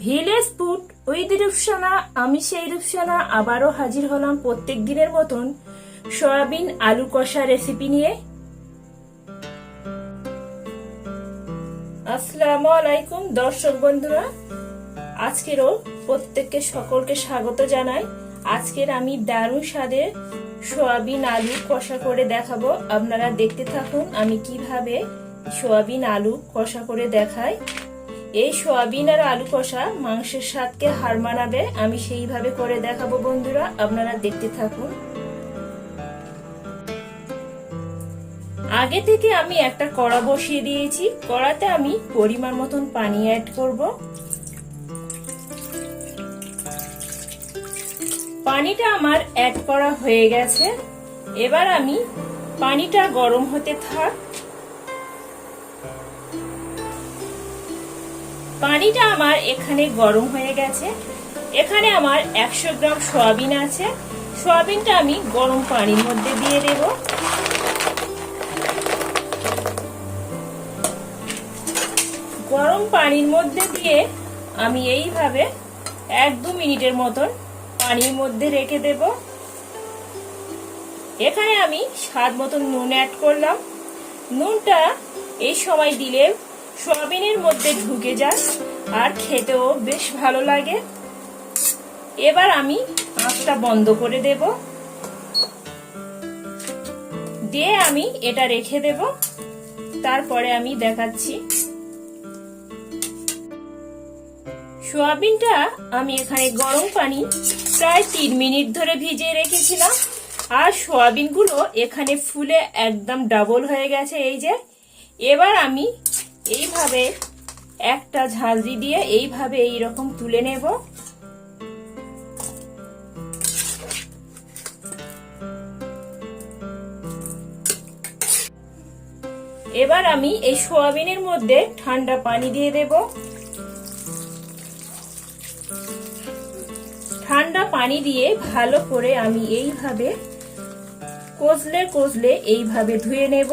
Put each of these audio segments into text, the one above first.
Village food with Rupsana, আমি সেই রূপসানা আবারও হাজির হলাম প্রত্যেক দিনের মতন সয়াবিন আলু কষা রেসিপি নিয়ে। আসসালামু আলাইকুম দর্শক বন্ধুরা আজকেরও প্রত্যেককে সকলকে স্বাগত জানাই। আজকের আমি দারুণ স্বাদের সোয়াবিন আলু কষা করে দেখাবো। আপনারা দেখতে থাকুন আমি কীভাবে সোয়াবিন আলু কষা করে দেখাই। এই সোয়াবিন আর আলু কষা মাংসের স্বাদকে হার মানাবে, আমি সেইভাবে করে দেখাবো বন্ধুরা, আপনারা দেখতে থাকুন। আগে থেকে আমি একটা কড়া বসিয়ে দিয়েছি, কড়াতে আমি পরিমাণ মতন পানি অ্যাড করব। পানিটা আমার অ্যাড করা হয়ে গেছে। এবার আমি পানিটা গরম হতে থাক। পানিটা আমার এখানে গরম হয়ে গেছে। এখানে আমার একশো গ্রাম সয়াবিন আছে। সয়াবিনটা আমি গরম পানির মধ্যে দিয়ে দেব। গরম পানির মধ্যে দিয়ে আমি এইভাবে এক দু মিনিটের মতন পানির মধ্যে রেখে দেব। এখানে আমি স্বাদ মতন নুন অ্যাড করলাম। নুনটা এই সময় দিলে সয়াবিনের মধ্যে ঢুকে যায় আর খেতেও বেশ ভালো লাগে। এবার আমি আঁচটা বন্ধ করে দেব। দিয়ে আমি এটা রেখে দেব। তারপরে আমি দেখাচ্ছি। সোয়াবিনটা আমি এখানে গরম পানি প্রায় তিন মিনিট ধরে ভিজিয়ে রেখেছিলাম। আর সোয়াবিনগুলো এখানে ফুলে একদম ডাবল হয়ে গেছে, এই যে। এবার আমি এইভাবে একটা ঝালরি দিয়ে এইভাবে এই রকম তুলে নেব। এবার আমি এই সোয়াবিনের মধ্যে ঠান্ডা পানি দিয়ে দেব। ঠান্ডা পানি দিয়ে ভালো করে আমি এইভাবে কষলে কষলে এইভাবে ধুয়ে নেব।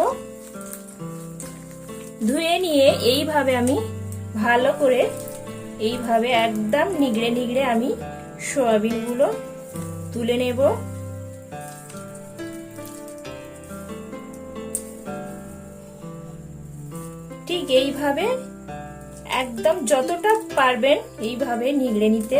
ধুয়ে নিয়ে এইভাবে আমি ভালো করে এইভাবে একদম নিগড়ে নিগড়ে আমি সোয়াবিনগুলো তুলে নেব। ঠিক এইভাবে একদম যতটা পারবেন এইভাবে নিগড়ে নিতে।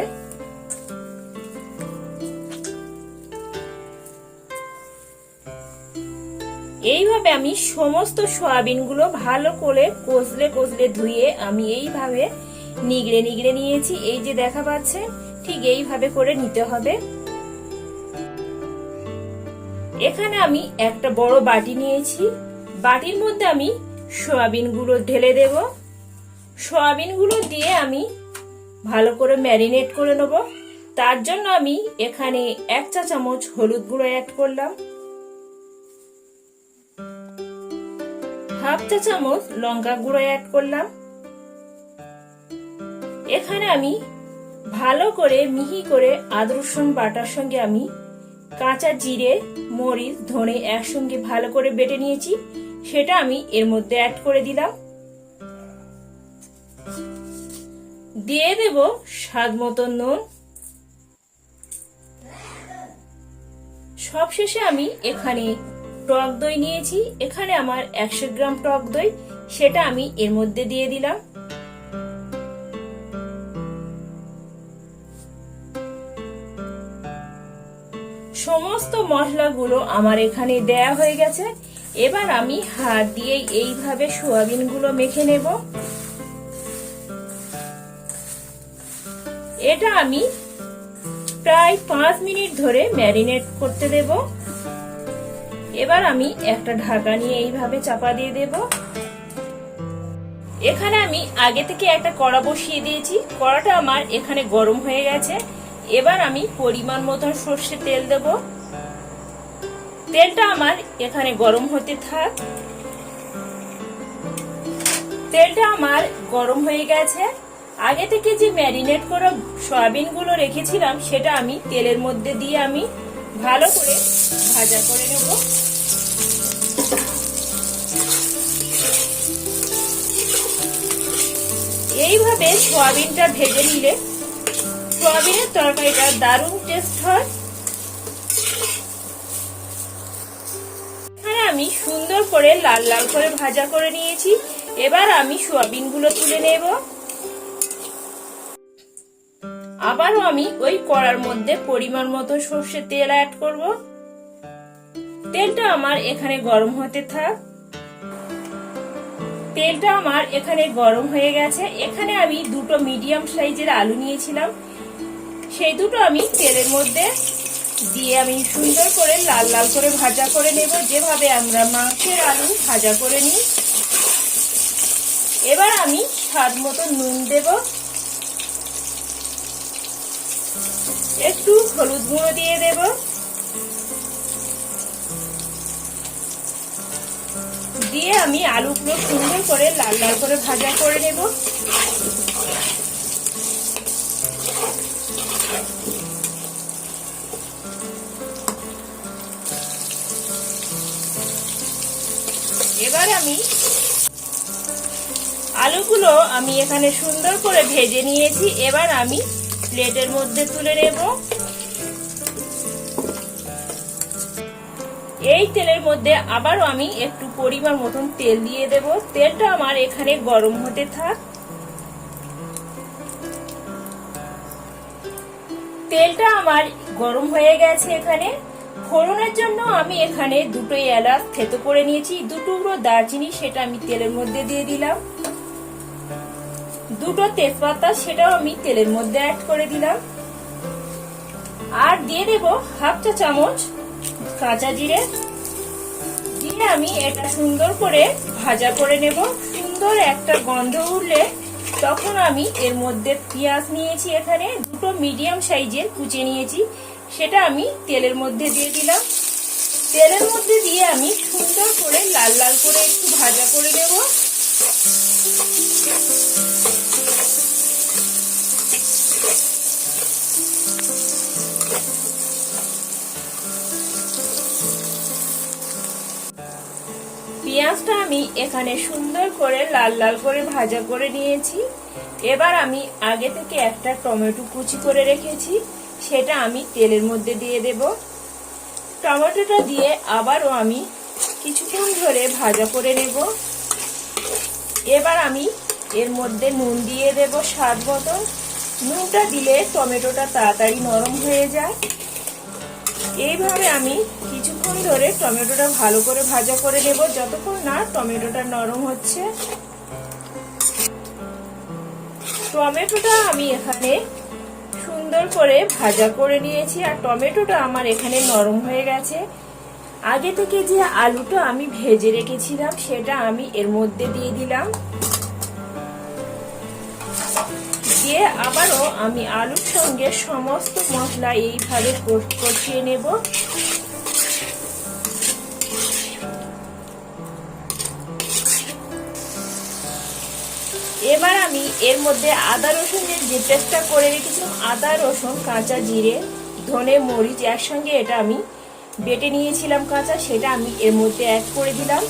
এইভাবে আমি সমস্ত সয়াবিনগুলো ভালো করে কষলে কষলে ধুয়ে আমি এইভাবে নিগড়ে নিগড়ে নিয়েছি। এই যে দেখা পাচ্ছে, ঠিক এইভাবে করে নিতে হবে। এখানে আমি একটা বড় বাটি নিয়েছি। বাটির মধ্যে আমি সয়াবিনগুলো ঢেলে দেব। সয়াবিনগুলো দিয়ে আমি ভালো করে ম্যারিনেট করে নেব। তার জন্য আমি এখানে এক চা চামচ হলুদ গুঁড়ো অ্যাড করলাম। হাফ চা চামচ লঙ্কা গুঁড়ো অ্যাড করলাম। এখানে আমি ভালো করে মিহি করে আদা বাটার সঙ্গে আমি কাঁচা জিরে, মরিচ, ধনে একসঙ্গে ভালো করে বেটে নিয়েছি। সেটা আমি এর মধ্যে অ্যাড করে দিলাম। দিয়ে দেব স্বাদ মতন নুন। সবশেষে আমি এখানে টক দই নিয়েছি, এখানে আমার একশো গ্রাম টক দই, সেটা আমি এর মধ্যে দিয়ে দিলাম। সমস্ত মশলাগুলো আমার এখানে দেয়া হয়ে গেছে। এবার আমি হাত দিয়ে এইভাবে সোয়াবিনগুলো মেখে নেব। এটা আমি প্রায় পাঁচ মিনিট ধরে ম্যারিনেট করতে দেব। এবার আমি একটা ঢাকা নিয়ে এইভাবে চাপা দিয়ে দেব। এখানে আমি আগে থেকে একটা কড়া বসিয়ে দিয়েছি। কড়াটা আমার এখানে গরম হয়ে গেছে। এবার আমি পরিমাণ মতন সর্ষে তেল দেব। তেলটা আমার এখানে গরম হতে থাক। তেলটা আমার গরম হয়ে গেছে। আগে থেকে যে ম্যারিনেট করা সয়াবিনগুলো রেখেছিলাম, সেটা আমি তেলের মধ্যে দিয়ে আমি ভালো করে ভাজা করে নেব। এইভাবে সোয়াবিনটা ভেজে নিলে সোয়াবিনের তরকারিটা দারুণ টেস্ট হয়। আমি সুন্দর করে লাল লাল করে ভাজা করে নিয়েছি। এবার আমি সোয়াবিনগুলো তুলে নেব। আবারও আমি ওই কড়ার মধ্যে পরিমাণ মতো সর্ষের তেল অ্যাড করব। তেলটা আমার এখানে গরম হতে থাক। তেলটা আমার এখানে গরম হয়ে গেছে। এখানে আমি দুটো মিডিয়াম সাইজের আলু নিয়েছিলাম। সেই দুটো আমি তেলের মধ্যে দিয়ে আমি সুন্দর করে লাল লাল করে ভাজা করে নেব। যেভাবে আমরা মাংসের আলু ভাজা করে নিই। এবার আমি স্বাদ মতো নুন দেব। একটু হলুদ গুঁড়ো দিয়ে দেব। দিয়ে আমি আলুগুলো সুন্দর করে লাল লাল করে ভাজা করে নেব। এবার আমি আলুগুলো আমি এখানে সুন্দর করে ভেজে নিয়েছি। এবার আমি প্লেটের মধ্যে তুলে নেব। এই তেলের মধ্যে আবারও আমি একটু পরিমাণ মতন তেল দিয়ে দেব। তেলটা আমার এখানে গরম হতে থাক। তেলটা আমার গরম হয়ে গেছে এখানে। ফোড়নের জন্য আমি এখানে দুটো এলাচ থেতো করে নিয়েছি। দুটুকরো দারচিনি সেটা আমি তেলের মধ্যে দিয়ে দিলাম। দুটো তেজপাতা সেটাও আমি তেলের মধ্যে অ্যাড করে দিলাম। আর দিয়ে দেব হাফ চা চামচ কাঁচা জিরে দিয়ে আমি এটা সুন্দর করে ভাজা করে নেব। সুন্দর একটা গন্ধ উঠলে তখন আমি এর মধ্যে পেঁয়াজ নিয়েছি এখানে, দুটো মিডিয়াম সাইজের কুচে নিয়েছি। সেটা আমি তেলের মধ্যে দিয়ে দিলাম। তেলের মধ্যে দিয়ে আমি সুন্দর করে লাল লাল করে একটু ভাজা করে নেব। পেঁয়াজটা আমি এখানে সুন্দর করে লাল লাল করে ভাজা করে নিয়েছি। এবার আমি আগে থেকে একটা টমেটো কুচি করে রেখেছি, সেটা আমি তেলের মধ্যে দিয়ে দেব। টমেটোটা দিয়ে আবারও আমি কিছুক্ষণ ধরে ভাজা করে নেব। এবার আমি এর মধ্যে নুন দিয়ে দেব স্বাদ মতন নুনটা দিলে টমেটোটা তাড়াতাড়ি নরম হয়ে যায়। এইভাবে আমি কিছুক্ষণ ধরে টমেটোটা ভালো করে ভাজা করে নেব। যতক্ষণ না টমেটোটা নরম হচ্ছে। টমেটোটা আমি এখানে সুন্দর করে ভাজা করে নিয়েছি, আর টমেটোটা আমার এখানে নরম হয়ে গেছে। আগে থেকে যে আলুটা আমি ভেজে রেখেছিলাম, সেটা আমি এর মধ্যে দিয়ে দিলাম। দিয়ে আবারও আমি আলুর সঙ্গে সমস্ত মশলা এইভাবে কষিয়ে নেব। এবার আমি এর মধ্যে আদা রসুনের যে পেস্টটা করে রেখেছিলাম, আদা, রসুন, কাঁচা জিরে, ধনে, মরিচ, একসঙ্গে এটা আমি বেটে নিয়েছিলাম কাঁচা, সেটা আমি এর মধ্যে অ্যাড করে দিলাম।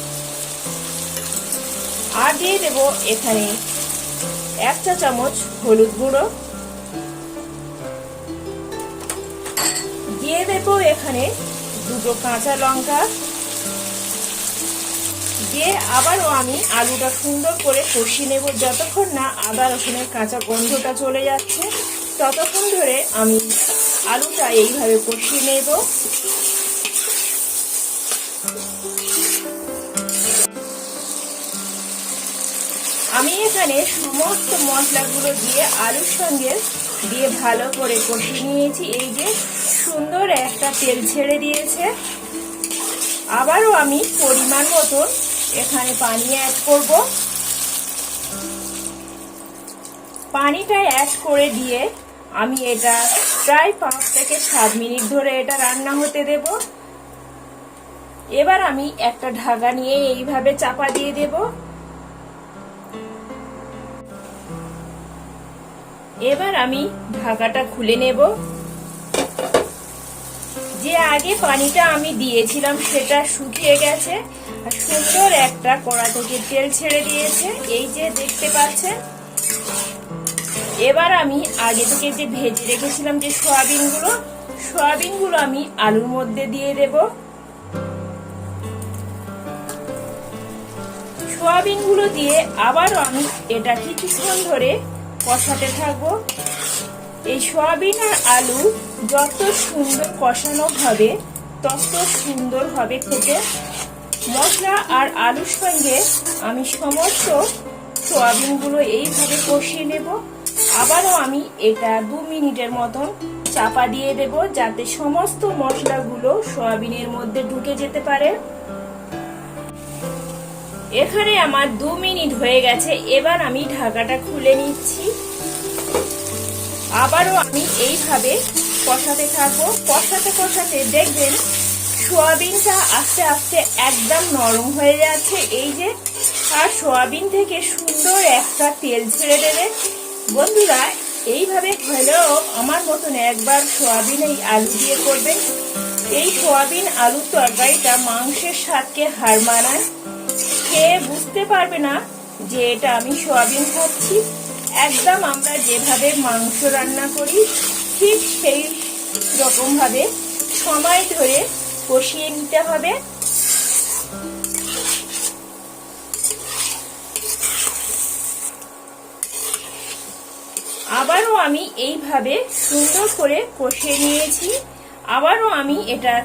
আর দিয়ে দেব এখানে এক চা চামচ হলুদ গুঁড়ো। দিয়ে দেব এখানে দুটো কাঁচা লঙ্কা। দিয়ে আবারও আমি আলুটা সুন্দর করে কষিয়ে নেব। যতক্ষণ না আদা রসুনের কাঁচা গন্ধটা চলে যাচ্ছে, ততক্ষণ ধরে আমি আলুটা এইভাবে কষিয়ে নেব। আমি এখানে সমস্ত মশলাগুলো দিয়ে আলুর সঙ্গে দিয়ে ভালো করে কষিয়ে নিয়েছি। এই যে সুন্দর একটা তেল ছেড়ে দিয়েছে। আবারও আমি পরিমাণ মতন এখানে পানি অ্যাড করব। পানিটা অ্যাড করে দিয়ে আমি এটা প্রায় পাঁচ থেকে সাত মিনিট ধরে এটা রান্না হতে দেব। এবার আমি একটা ঢাকা নিয়ে এইভাবে চাপা দিয়ে দেব। এবার আমি ঢাকাটা খুলে নেব। যে আগে পানিটা আমি দিয়েছিলাম সেটা শুকিয়ে গেছে। আর সুন্দর একটা কড়া থেকে তেল ছেড়ে দিয়েছে। এই যে দেখতে পাচ্ছেন। এবার আমি আগে থেকে যে ভেজে রেখেছিলাম যে সয়াবিনগুলো সয়াবিনগুলো আমি আলুর মধ্যে দিয়ে দেব। সয়াবিনগুলো দিয়ে আবারও আমি এটা কিছুক্ষণ ধরে কষাতে থাকব। এই সয়াবিন আর আলু যত সুন্দর কষানো হবে, তত সুন্দর হবে খেতে। মশলা আর আলুর সঙ্গে আমি সমস্ত সয়াবিনগুলো এইভাবে কষিয়ে নেব। আবারও আমি এটা দু মিনিটের মতন চাপা দিয়ে দেব যাতে সমস্ত মশলাগুলো সয়াবিনের মধ্যে ঢুকে যেতে পারে। এখানে আমার দু মিনিট হয়ে গেছে, এবার আমি ঢাকাটা খুলে নিচ্ছি। আবারও আমি এইভাবে কষাতে থাকব কষাতে কষাতে দেখবেন সোয়াবিনটা আস্তে আস্তে একদম নরম হয়ে যাচ্ছে। এই যে, আর সোয়াবিন থেকে সুন্দর একটা তেল ছেড়ে দেবে। বন্ধুরা, এইভাবে হলেও আমার মতন একবার সোয়াবিন এই আলু দিয়ে করবেন। এই সোয়াবিন আলুর তরকারিটা মাংসের স্বাদকে হার মানায়। খেয়ে বুঝতে পারবে না যে এটা আমি সোয়াবিন খাচ্ছি। একদম আমরা যেভাবে মাংস রান্না করি ঠিক সেই রকম ভাবে সময় ধরে কষিয়ে নিতে হবে। আবারও আমি এইভাবে সুন্দর করে কষিয়ে নিয়েছি। আবারও আমি এটা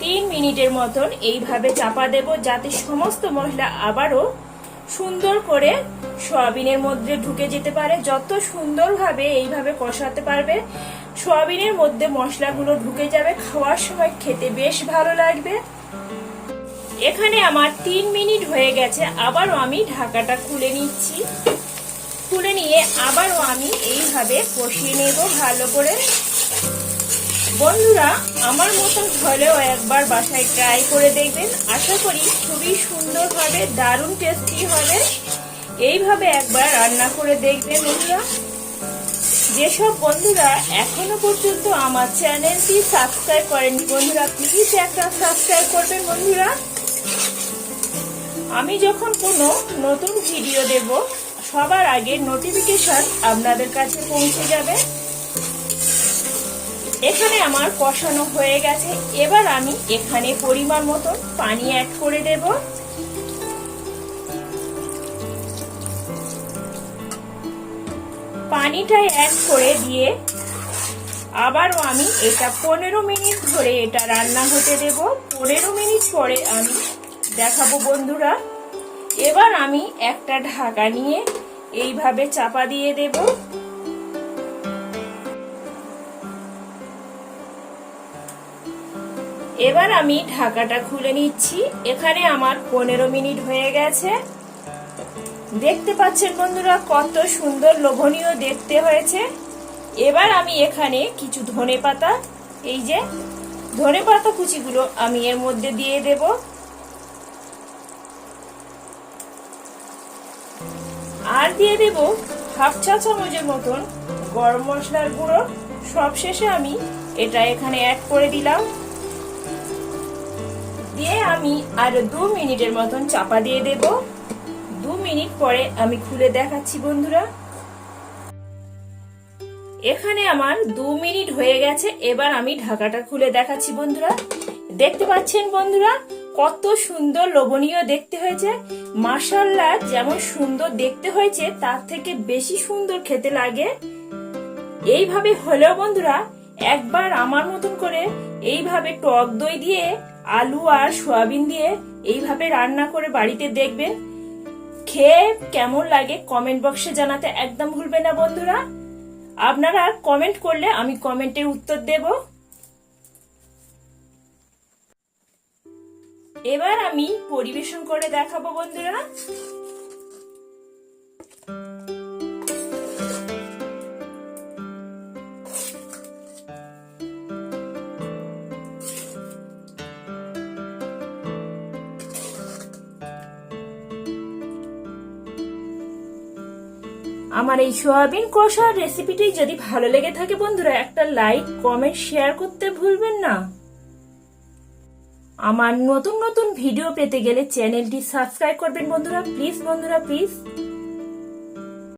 তিন মিনিটের মতন এইভাবে চাপা দেব যাতে সমস্ত মশলা আবারও সুন্দর করে সয়াবিনের মধ্যে ঢুকে যেতে পারে। যত সুন্দরভাবে এইভাবে কষাতে পারবে সয়াবিনের মধ্যে মশলাগুলো ঢুকে যাবে, খাওয়ার সময় খেতে বেশ ভালো লাগবে। এখানে আমার তিন মিনিট হয়ে গেছে, আবারও আমি ঢাকাটা খুলে নিচ্ছি। খুলে নিয়ে আবারও আমি এইভাবে কষিয়ে নেব ভালো করে। বন্ধুরা, আমার মতন হলেও একবার বাসায় ট্রাই করে দেখবেন। আশা করি খুবই সুন্দর হবে, দারুণ টেস্টি হবে। এইভাবে একবার রান্না করে দেখবেন বন্ধুরা। যেসব বন্ধুরা এখনও পর্যন্ত আমার চ্যানেলটি সাবস্ক্রাইব করেন বন্ধুরা প্লিজ একটা সাবস্ক্রাইব করবেন, বন্ধুরা। আমি যখন কোনো নতুন ভিডিও দেব, সবার আগে নোটিফিকেশন আপনাদের কাছে পৌঁছে যাবে। এখানে আমার কষানো হয়ে গেছে। এবার আমি এখানে পরিমাণ মতন পানি অ্যাড করে দেব। পানিটা অ্যাড করে দিয়ে আবারও আমি এটা পনেরো মিনিট ধরে এটা রান্না হতে দেব। পনেরো মিনিট পরে আমি দেখাবো বন্ধুরা। এবার আমি একটা ঢাকা নিয়ে এইভাবে চাপা দিয়ে দেবো। এবার আমি ঢাকাটা খুলে নিচ্ছি। এখানে আমার পনেরো মিনিট হয়ে গেছে। দেখতে পাচ্ছেন বন্ধুরা, কত সুন্দর লোভনীয় দেখতে হয়েছে। এবার আমি এখানে কিছু ধনে পাতা, এই যে ধনে পাতা কুচিগুলো আমি এর মধ্যে দিয়ে দেব। আর দিয়ে দেব হাফ চা চামচের মতন গরম মশলার গুঁড়ো। সব শেষে আমি এটা এখানে অ্যাড করে দিলাম। দিয়ে আমি আরও দু মিনিটের মতন চাপা দিয়ে দেব। দু মিনিট পরে আমি খুলে দেখাচ্ছি, বন্ধুরা। এখানে আমার দু মিনিট হয়ে গেছে, এবার আমি ঢাকাটা খুলে দেখাচ্ছি, বন্ধুরা। দেখতে পাচ্ছেন, বন্ধুরা, কত সুন্দর লোভনীয় দেখতে হয়েছে। মাসাল্লা যেমন সুন্দর দেখতে হয়েছে, তার থেকে বেশি সুন্দর খেতে লাগে। এইভাবে হলেও, বন্ধুরা, একবার আমার মতন করে এইভাবে টক দই দিয়ে, আলু আর সয়াবিন দিয়ে এইভাবে রান্না করে বাড়িতে দেখবেন খেয়ে কেমন লাগে কমেন্ট বক্সে জানাতে একদম ভুলবে না বন্ধুরা। আপনারা কমেন্ট করলে আমি কমেন্টের উত্তর দেব। এবার আমি পরিবেশন করে দেখাবো বন্ধুরা। আমার এই সোয়াবিন কষার রেসিপিটি যদি ভালো লেগে থাকে বন্ধুরা, একটা লাইক কমেন্ট শেয়ার করতে ভুলবেন না। আমার নতুন নতুন ভিডিও পেতে গেলে চ্যানেলটি সাবস্ক্রাইব করবেন বন্ধুরা। প্লিজ বন্ধুরা প্লিজ